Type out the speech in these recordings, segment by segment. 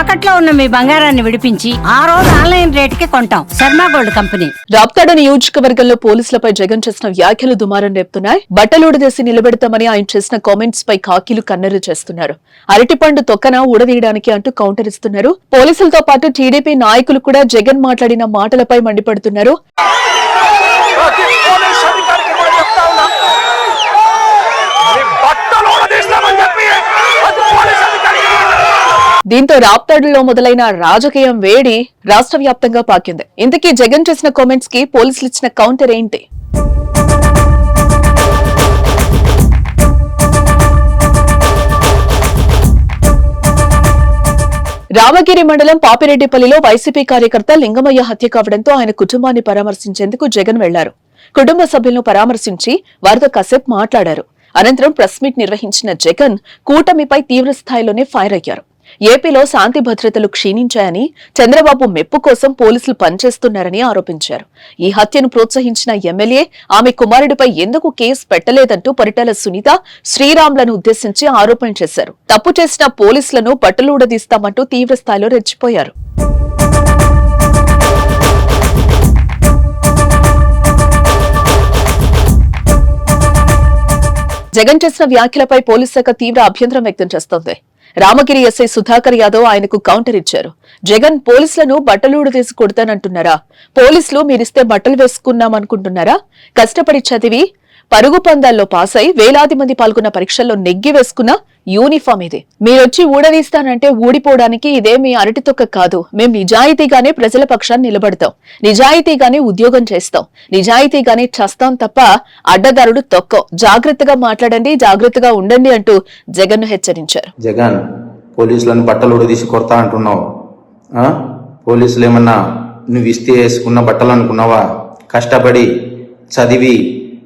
తాకట్లో ఉన్న మీ బంగారాన్ని విడిపించి ఆ రోజు ఆన్లైన్ రేటుకి కొంటాం. Sharma gold company. రాప్తాడు నియోజకవర్గంలో పోలీసులపై జగన్ చేసిన వ్యాఖ్యలు దుమారం రేపుతున్నాయి. బట్టలుడదేసి నిలబెడతామని ఆయన చేసిన కామెంట్స్ పై కాకీలు కన్నెరు చేస్తున్నారు. అరటిపండు తొక్కన ఊడదీయడానికి అంటూ కౌంటర్ ఇస్తున్నారు. పోలీసులతో పాటు టీడీపీ నాయకులు కూడా జగన్ మాట్లాడిన మాటలపై మండిపడుతున్నారు ప్రతి పోలీస్ అధికారికి కూడా చెప్తా ఉన్నా మీ బట్టలు ఊడదీస్తామని చెప్పి ప్రతి పోలీస్ అధికారికి దీంతో రాప్తాడులో మొదలైన రాజకీయం వేడి రాష్ట్ర వ్యాప్తంగా పాకింది. ఇంతకీ జగన్ చేసిన కామెంట్స్కి పోలీసులు ఇచ్చిన కౌంటర్ ఏంటి? రామగిరి మండలం పాపిరెడ్డిపల్లిలో వైసీపీ కార్యకర్త లింగమయ్య హత్య కావడంతో ఆయన కుటుంబాన్ని పరామర్శించేందుకు జగన్ వెళ్ళారు. కుటుంబ సభ్యులను పరామర్శించి వారితో కాసేపు మాట్లాడారు. అనంతరం ప్రెస్ మీట్ నిర్వహించిన జగన్ కూటమిపై తీవ్ర స్థాయిలోనే ఫైర్ అయ్యారు. ఏపీలో శాంతి భద్రతలు క్షీణించాయని చంద్రబాబు మెప్పు కోసం పోలీసులు పనిచేస్తున్నారని ఆరోపించారు. ఈ హత్యను ప్రోత్సహించిన ఎమ్మెల్యే ఆమె కుమారుడిపై ఎందుకు కేసు పెట్టలేదంటూ పరిటాల సునీత శ్రీరామ్లను ఉద్దేశించి ఆరోపణ చేశారు. తప్పు చేసిన పోలీసులను పట్టులూడదీస్తామంటూ తీవ్ర స్థాయిలో రెచ్చిపోయారు. జగన్ చేసిన వ్యాఖ్యలపై పోలీస్ శాఖ తీవ్ర అభ్యంతరం వ్యక్తం చేస్తోంది. రామగిరి ఎస్ఐ సుధాకర్ యాదవ్ ఆయనకు కౌంటర్ ఇచ్చారు. జగన్ పోలీసులను బట్టలూడు తీసి కొడతానంటున్నారా? పోలీసులు మీరిస్తే బట్టలు వేసుకున్నామనుకుంటున్నారా? కష్టపడి చదివి పరుగు పందాల్లో పాస్ అయి వేలాది మంది పాల్గొన్న పరీక్షల్లో నెగ్గి వేసుకున్న యూనిఫామ్ ఇది. మీరొచ్చి ఊడదీస్తానంటే ఊడిపోవడానికి ఇదేమీ అరటి తొక్క కాదు. మేం నిజాయితీగానే ప్రజల పక్షాన్ని నిలబడతాం. నిజాయితీగానే ఉద్యోగం చేస్తాం. నిజాయితీగానే చస్తాం తప్ప అడ్డదారుడు తొక్కో. జాగ్రత్తగా మాట్లాడండి జాగ్రత్తగా ఉండండి అంటూ జగన్ హెచ్చరించారు. జగన్ పోలీసులను బట్టలు ఊడదీసి కొడతా అంటున్నావు. ఆ? పోలీసులు ఏమన్నా నువ్వు ఇస్తే వేసుకున్న బట్టలు అనుకున్నావా? కష్టపడి చదివి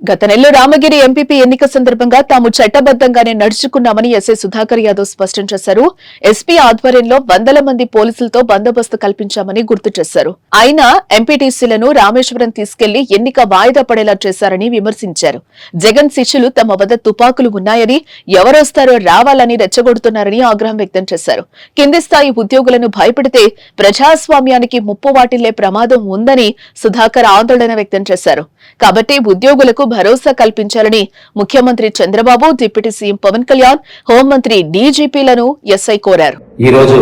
గత నెలలో రామగిరి ఎంపీపీ ఎన్నిక సందర్భంగా తాము చట్టబద్దంగానే నడుచుకున్నామని ఎస్ఐ సుధాకర్ యాదవ్ స్పష్టం చేశారు. ఎస్పీ ఆధ్వర్యంలో వందల మంది పోలీసులతో బందోబస్తు కల్పించామని గుర్తు చేశారు. ఆయన ఎంపీటీసీలను రామేశ్వరం తీసుకెళ్ళి ఎన్నిక వాయిదా పడేలా చేశారని విమర్శించారు. జగన్ శిష్యులు తమ వద్ద తుపాకులు ఉన్నాయని ఎవరొస్తారో రావాలని రెచ్చగొడుతున్నారని ఆగ్రహం వ్యక్తం చేశారు. కింది స్థాయి ఉద్యోగులను భయపెడితే ప్రజాస్వామ్యానికి ముప్పు వాటిల్లే ప్రమాదం ఉందని సుధాకర్ ఆందోళన వ్యక్తం చేశారు. కాబట్టి ఉద్యోగులకు భరోసా కల్పించాలని ముఖ్యమంత్రి చంద్రబాబు డిప్యూటీ సీఎం పవన్ కళ్యాణ్ హోంమంత్రి డీజీపీలను ఎస్ఐ కోరారు. ఈరోజు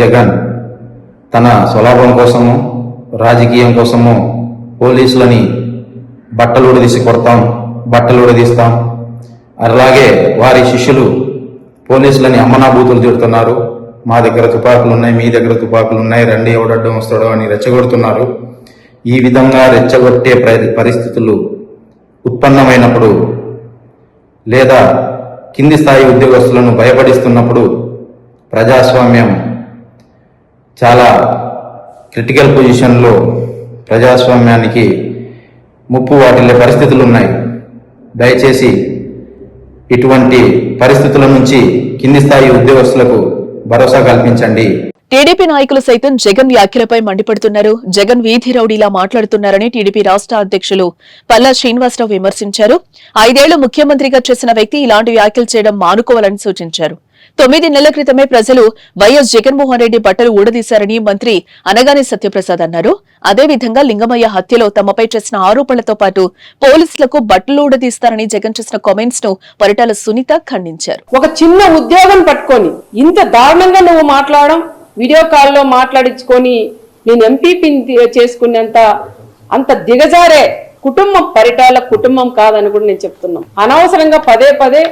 జగన్ తన స్వలాభం కోసము రాజకీయం కోసము పోలీసులని బట్టలు ఉడదీసి కొడతాం బట్టలు ఉడదీస్తాం అలాగే వారి శిష్యులు పోలీసులని అమ్మనాభూతులు తిడుతున్నారు. మా దగ్గర తుపాకులు ఉన్నాయి మీ దగ్గర తుపాకులు ఉన్నాయి రండి ఎవడడ్డం వస్తాడో అని రెచ్చగొడుతున్నారు. ఈ విధంగా రెచ్చగొట్టే పరిస్థితులు ఉత్పన్నమైనప్పుడు లేదా కింది స్థాయి ఉద్యోగస్తులను భయపడిస్తున్నప్పుడు ప్రజాస్వామ్యం చాలా క్రిటికల్ పొజిషన్లో ప్రజాస్వామ్యానికి ముప్పు వాటిల్లే పరిస్థితులు ఉన్నాయి దయచేసి ఇటువంటి పరిస్థితుల నుంచి కింది స్థాయి ఉద్యోగస్తులకు భరోసా కల్పించండి. టీడీపీ నాయకులు సైతం జగన్ వ్యాఖ్యలపై మండిపడుతున్నారు. జగన్ వీధి రౌడీలా మాట్లాడుతున్నారని టీడీపీ రాష్ట్ర అధ్యక్షులు పల్లా శ్రీనివాసరావు విమర్శించారు. ఐదేళ్ళు ముఖ్యమంత్రిగా చేసిన వ్యక్తి ఇలాంటి వ్యాఖ్యలు చేయడం మానుకోవాలని సూచించారు. తొమ్మిది నెలల క్రితమే ప్రజలు వైఎస్ జగన్మోహన్ రెడ్డి బట్టలు ఊడదీశారని మంత్రి అనగానే సత్యప్రసాద్ అన్నారు. అదేవిధంగా లింగమయ్య హత్యలో తమపై చేసిన ఆరోపణలతో పాటు పోలీసులకు బట్టలు ఊడదీస్తారని జగన్ చేసిన కామెంట్స్ను పరిటాల సునీత ఖండించారు. ఒక చిన్న ఉద్యోగం పట్టుకొని ఇంత దారుణంగా నువ్వు మాట్లాడడం వీడియో కాల్లో మాట్లాడించుకొని నేను ఎంపీపీని చేసుకునేంత అంత దిగజారే కుటుంబం పరిటాల కుటుంబం కాదని కూడా నేను చెప్తున్నాను. అనవసరంగా పదే పదే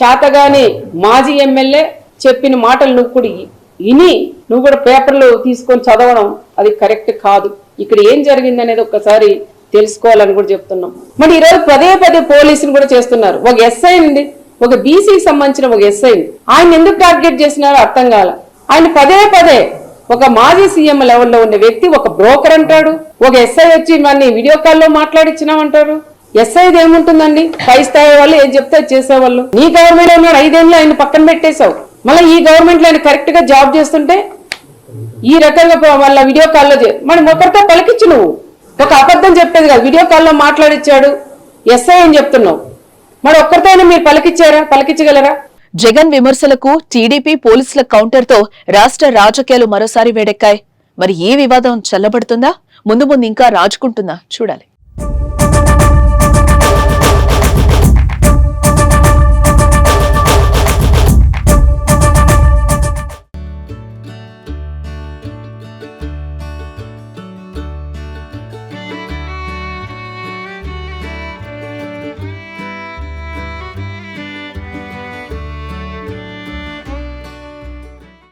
చేతగాని మాజీ ఎమ్మెల్యే చెప్పిన మాటలు నువ్వు కూడా విని ఇని నువ్వు కూడా పేపర్లు తీసుకొని చదవడం అది కరెక్ట్ కాదు. ఇక్కడ ఏం జరిగింది అనేది ఒక్కసారి తెలుసుకోవాలని కూడా చెప్తున్నాం. మరి ఈరోజు పదే పదే పోలీసులు కూడా చేస్తున్నారు. ఒక ఎస్ఐ ఉంది ఒక బీసీకి సంబంధించిన ఒక ఎస్ఐ ఆయన ఎందుకు టార్గెట్ చేసినారో అర్థం కాల ఆయన పదే పదే ఒక మాజీ సీఎం లెవెల్లో ఉన్న వ్యక్తి ఒక బ్రోకర్ అంటాడు. ఒక ఎస్ఐ వచ్చి మన వీడియో కాల్లో మాట్లాడిచ్చినామంటారు ఎస్ఐది ఏముంటుందండి? పై స్థాయి వాళ్ళు ఏం చెప్తే చేసేవాళ్ళు. నీ గవర్నమెంట్ ఉన్నాడు ఐదేళ్ళు ఆయన పక్కన పెట్టేశావు. మళ్ళీ ఈ గవర్నమెంట్లో ఆయన కరెక్ట్గా జాబ్ చేస్తుంటే ఈ రకంగా వాళ్ళ వీడియో కాల్లో మనం మరి ఒకరితో పలికించు నువ్వు. ఒక అబద్ధం చెప్పేది కాదు. వీడియో కాల్లో మాట్లాడిచ్చాడు. ఎస్ఐ అని చెప్తున్నావు. మరి ఒక్కరితో అయినా మీరు పలికిచ్చారా? పలికించగలరా? జగన్ విమర్శలకు టీడీపీ పోలీసుల కౌంటర్తో రాష్ట్ర రాజకీయాలు మరోసారి వేడెక్కాయి. మరి ఈ వివాదం చల్లబడుతుందా? ముందు ముందు ఇంకా రాజుకుంటుందా? చూడాలి.